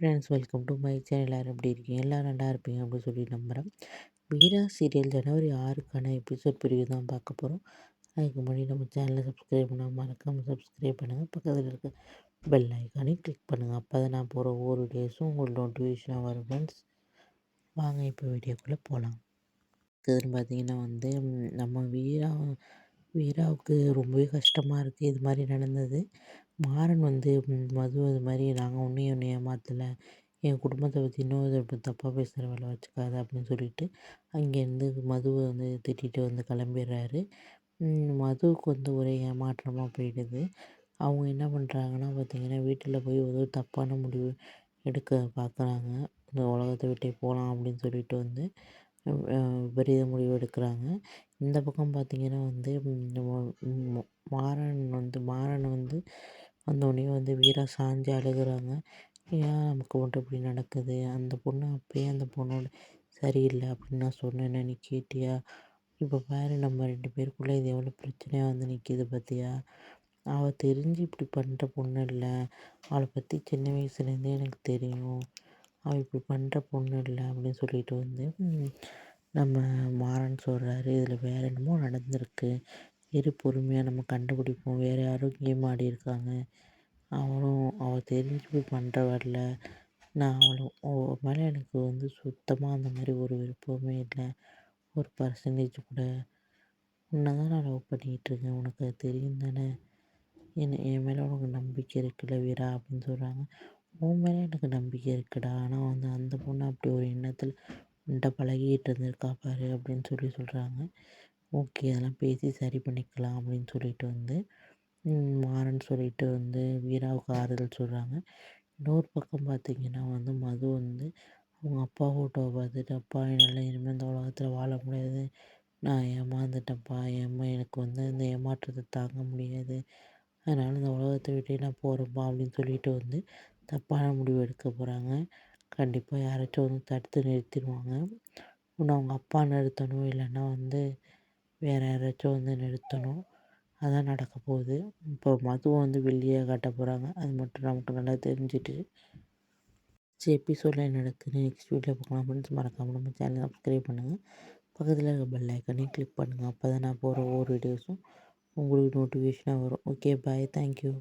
Friends welcome to my channel எல்லோரும் எப்படி இருக்கீங்க? எல்லோரும் நல்லா இருப்பீங்க அப்படின்னு சொல்லி நம்புகிறேன் வீரா சீரியல் ஜனவரி ஆறுக்கான எபிசோட் பிரிவு தான் பார்க்க போகிறோம் அதுக்கு முன்னாடி நம்ம சேனலை சப்ஸ்கிரைப் பண்ணால் மறக்காமல் சப்ஸ்கிரைப் பண்ணுங்கள் பக்கத்தில் இருக்க பெல் ஐக்கானையும் கிளிக் பண்ணுங்கள் அப்போ தான் நான் போகிற ஒவ்வொரு டேஸும் உங்களுக்கு நோட்டிஃபிகேஷனாக வரும் ஃப்ரெண்ட்ஸ் வாங்க இப்போ வீடியோக்குள்ளே போகலாம் இதுன்னு பார்த்தீங்கன்னா வந்து நம்ம வீரா வீராவுக்கு ரொம்பவே கஷ்டமாக இருக்குது இது மாதிரி நடந்தது. மாறன் வந்து மது அது மாதிரி நாங்கள் ஒன்றையும் ஒன்று ஏமாற்றல என் குடும்பத்தை பற்றி இன்னொரு தப்பாக பேசுகிற வேலை வச்சுக்காத அப்படின்னு சொல்லிட்டு அங்கேருந்து மதுவை வந்து திட்டிகிட்டு வந்து கிளம்பிடுறாரு மதுவுக்கு வந்து ஒரே ஏமாற்றமாக போயிடுது. அவங்க என்ன பண்ணுறாங்கன்னா பார்த்திங்கன்னா வீட்டில் போய் ஒரு தப்பான முடிவு எடுக்க பார்க்குறாங்க இந்த உலகத்தை விட்டே போகலாம் அப்படின்னு சொல்லிட்டு வந்து விபரீத முடிவு எடுக்கிறாங்க. இந்த பக்கம் பார்த்திங்கன்னா வந்து மாறன் வந்து மாறன் வந்து வந்தோடனே வந்து வீரா சாஞ்சு அழுகுறாங்க. ஏன் நமக்கு மட்டும் இப்படி நடக்குது? அந்த பொண்ணு அப்பயே அந்த பொண்ணோட சரியில்லை அப்படின்னு நான் சொன்னேனே நீ கேட்டியா? இப்போ பாரு நம்ம ரெண்டு பேருக்குள்ளே இது எவ்வளோ பிரச்சனையாக வந்து நிற்கிது பார்த்தியா அவள் தெரிஞ்சு இப்படி பண்ணுற பொண்ணு இல்லை. அவளை பற்றி சின்ன வயசுலேருந்தே எனக்கு தெரியும். அவள் இப்படி பண்ணுற பொண்ணு இல்லை அப்படின்னு சொல்லிட்டு வந்து நம்ம மாறன் சொல்கிறாரு இதில் வேறு என்னமோ நடந்திருக்கு. இரு பொறுமையாக நம்ம கண்டுபிடிப்போம். வேறு யாரும் கேம் ஆடியிருக்காங்க அவனும் அவள் தெரிஞ்சு போய் பண்ணுற வரல நான் அவளும் அவள் மேலே எனக்கு வந்து சுத்தமாக அந்த மாதிரி ஒரு விருப்பமே இல்லை. ஒரு பர்சன்டேஜ் கூட. உன்னை தான் நான் லவ் பண்ணிகிட்ருக்கேன் உனக்கு அது தெரியும் தானே? என்ன என் மேலே உனக்கு நம்பிக்கை இருக்குல்ல வீரா? அப்படின்னு சொல்கிறாங்க உன் மேலே எனக்கு நம்பிக்கை இருக்குடா. ஆனால் வந்து அந்த பொண்ணு அப்படி ஒரு எண்ணத்தில் உன்ட்ட பழகிட்டு இருந்திருக்கா பாரு அப்படின்னு சொல்லி சொல்கிறாங்க ஓகே அதெல்லாம் பேசி சரி பண்ணிக்கலாம் அப்படின்னு சொல்லிட்டு வந்து மாறன் சொல்லிட்டு வந்து வீராவுக்கு ஆறுதல் சொல்கிறாங்க இன்னொரு பக்கம் பார்த்திங்கன்னா வந்து மது வந்து அவங்க அப்பா ஃபோட்டோவை பார்த்துட்டு அப்பா என்னால் இனிமேல் இந்த உலகத்தில் வாழ முடியாது. நான் ஏமாந்துட்டேன்ப்பா. ஏம்மா எனக்கு வந்து இந்த ஏமாற்றத்தை தாங்க முடியாது. அதனால் இந்த உலகத்தை விட்டே நான் போகிறேன்ப்பா அப்படின்னு சொல்லிட்டு வந்து தப்பான முடிவு எடுக்க போகிறாங்க கண்டிப்பாக யாராச்சும் வந்து தடுத்து நிறுத்திடுவாங்க. ஒன்று அவங்க அப்பா நிறுத்தணும் இல்லைன்னா வந்து வேறு யாராச்சும் வந்து நிறுத்தணும். அதான் நடக்க போகுது. இப்போ மதுவை வந்து வெளியே காட்ட போகிறாங்க அது மட்டும் நமக்கு நல்லா தெரிஞ்சுட்டு சரி எபிசோடில் என்ன நடக்குதுன்னு நெக்ஸ்ட் வீடியோ பார்க்கலாம். அப்படின்னு மறக்காமல் நம்ம சேனலை சப்ஸ்கிரைப் பண்ணுங்கள் பக்கத்தில் இருக்க பெல் ஐக்கனையும் கிளிக் பண்ணுங்கள் அப்போ தான் நான் போகிற ஒவ்வொரு வீடியோஸும் உங்களுக்கு நோட்டிஃபிகேஷனாக வரும். Okay bye thank you